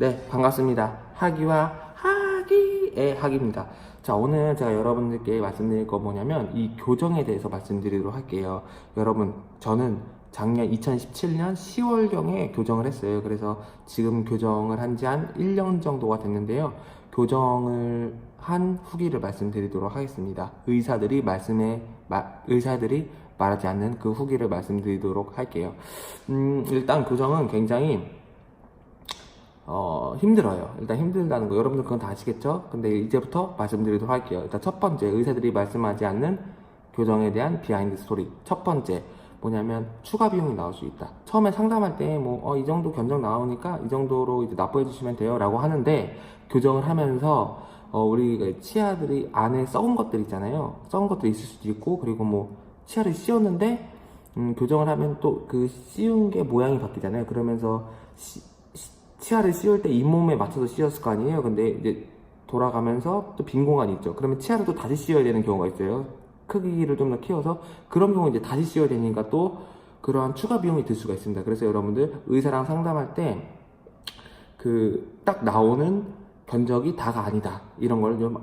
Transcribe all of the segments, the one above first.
네, 반갑습니다. 하기와 하기의 하기입니다. 자, 오늘 제가 여러분들께 말씀드릴 거 뭐냐면 이 교정에 대해서 말씀드리도록 할게요. 여러분, 저는 작년 2017년 10월경에 교정을 했어요. 그래서 지금 교정을 한 지 한 1년 정도가 됐는데요. 교정을 한 후기를 말씀드리도록 하겠습니다. 의사들이 말씀에, 마- 의사들이 말하지 않는 그 후기를 말씀드리도록 할게요. 음, 일단 교정은 굉장히 어, 힘들어요. 일단 힘들다는 거 여러분들 그건 다 아시겠죠? 근데 이제부터 말씀드리도록 할게요. 일단 첫 번째 의사들이 말씀하지 않는 교정에 대한 비하인드 스토리. 첫 번째 뭐냐면 추가 비용이 나올 수 있다. 처음에 상담할 때뭐 어, 이 정도 견적 나오니까 이 정도로 이제 납부해 주시면 돼요라고 하는데 교정을 하면서 어, 우리 그 치아들이 안에 썩은 것들 있잖아요. 썩은 것도 있을 수도 있고 그리고 뭐 치아를 씌웠는데 음, 교정을 하면 또 그 씌운 게 모양이 바뀌잖아요. 그러면서 시- 시- 치아를 씌울 때 잇몸에 맞춰서 씌웠을 거 아니에요. 근데 이제 돌아가면서 또 빈 공간이 있죠. 그러면 치아를 또 다시 씌워야 되는 경우가 있어요. 크기를 좀 더 키워서 그런 경우 이제 다시 씌워야 되니까 또 그러한 추가 비용이 들 수가 있습니다. 그래서 여러분들 의사랑 상담할 때 그 딱 나오는 견적이 다가 아니다. 이런 걸 좀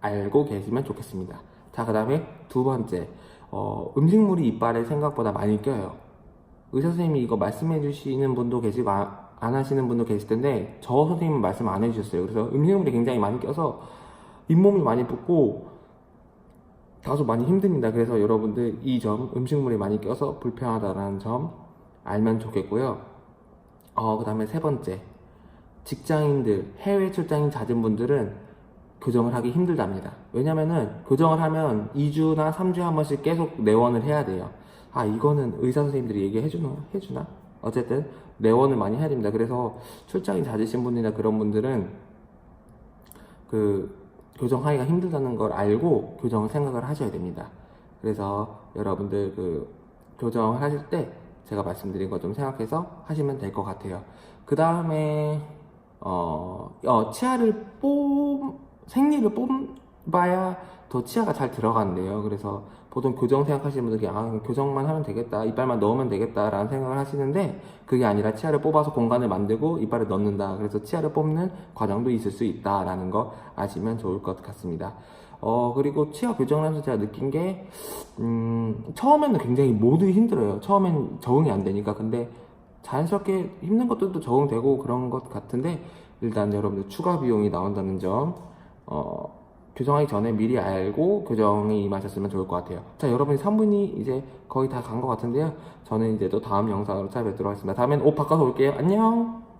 알고 계시면 좋겠습니다. 자, 그 다음에 두 번째. 어, 음식물이 이빨에 생각보다 많이 껴요. 의사 선생님이 이거 말씀해 주시는 분도 계시고 아- 안 하시는 분도 계실 텐데 저 선생님은 말씀 안 해주셨어요. 그래서 음식물이 굉장히 많이 껴서 잇몸이 많이 붓고 다소 많이 힘듭니다. 그래서 여러분들 이 점 음식물이 많이 껴서 불편하다는 점 알면 좋겠고요. 어, 그 다음에 세 번째 직장인들 해외 출장이 잦은 분들은 교정을 하기 힘들답니다. 왜냐면은 교정을 하면 2주나 3주에 한 번씩 계속 내원을 해야 돼요. 아 이거는 의사 선생님들이 얘기해 주나 해주나? 어쨌든 내원을 많이 해야 됩니다. 그래서 출장이 잦으신 분이나 그런 분들은 그 교정하기가 힘들다는 걸 알고 교정을 생각을 하셔야 됩니다. 그래서 여러분들 그 교정을 하실 때 제가 말씀드린 거 좀 생각해서 하시면 될 것 같아요. 그 다음에 어, 어, 치아를 뽑 생리를 뽑아야 더 치아가 잘 들어간대요. 그래서 보통 교정 생각하시는 분들이 아 교정만 하면 되겠다 이빨만 넣으면 되겠다라는 생각을 하시는데 그게 아니라 치아를 뽑아서 공간을 만들고 이빨을 넣는다. 그래서 치아를 뽑는 과정도 있을 수 있다라는 거 아시면 좋을 것 같습니다. 어 그리고 치아 교정을 하면서 제가 느낀 게 음, 처음에는 굉장히 모두 힘들어요. 처음엔 적응이 안 되니까 근데 자연스럽게 힘든 것들도 적응되고 그런 것 같은데 일단 여러분들 추가 비용이 나온다는 점 어, 교정하기 전에 미리 알고 교정에 임하셨으면 좋을 것 같아요. 자, 여러분이 3분이 이제 거의 다 간 것 같은데요. 저는 이제 또 다음 영상으로 찾아뵙도록 하겠습니다. 다음엔 옷 바꿔서 올게요. 안녕!